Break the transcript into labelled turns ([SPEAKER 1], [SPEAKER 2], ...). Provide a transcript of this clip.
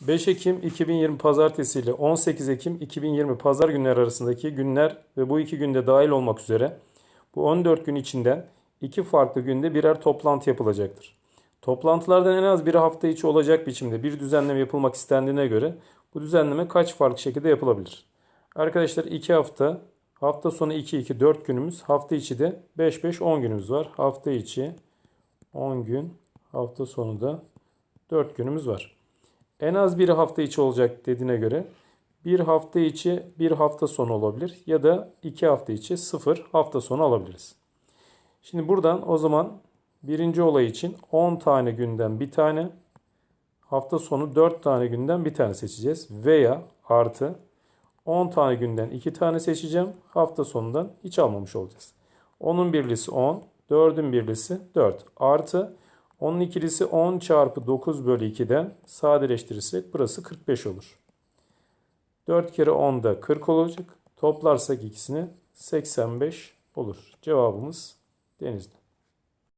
[SPEAKER 1] 5 Ekim 2020 Pazartesi ile 18 Ekim 2020 Pazar günleri arasındaki günler ve bu iki günde dahil olmak üzere bu 14 gün içinden iki farklı günde birer toplantı yapılacaktır. Toplantılardan en az biri hafta içi olacak biçimde bir düzenleme yapılmak istendiğine göre bu düzenleme kaç farklı şekilde yapılabilir? Arkadaşlar 2 hafta, hafta sonu 2-2 4 günümüz, hafta içi de 5-5 10 günümüz var. Hafta içi 10 gün, hafta sonu da 4 günümüz var. En az bir hafta içi olacak dediğine göre bir hafta içi bir hafta sonu olabilir ya da iki hafta içi sıfır hafta sonu alabiliriz. Şimdi buradan o zaman birinci olay için 10 tane günden bir tane hafta sonu 4 tane günden bir tane seçeceğiz veya artı 10 tane günden 2 tane seçeceğim hafta sonundan hiç almamış olacağız. 10'un birlisi 10, 4'ün birlisi 4 artı 10'un ikilisi 10 çarpı 9 bölü 2'den sadeleştirirsek burası 45 olur. 4 kere 10 da 40 olacak. Toplarsak ikisini 85 olur. Cevabımız Denizli.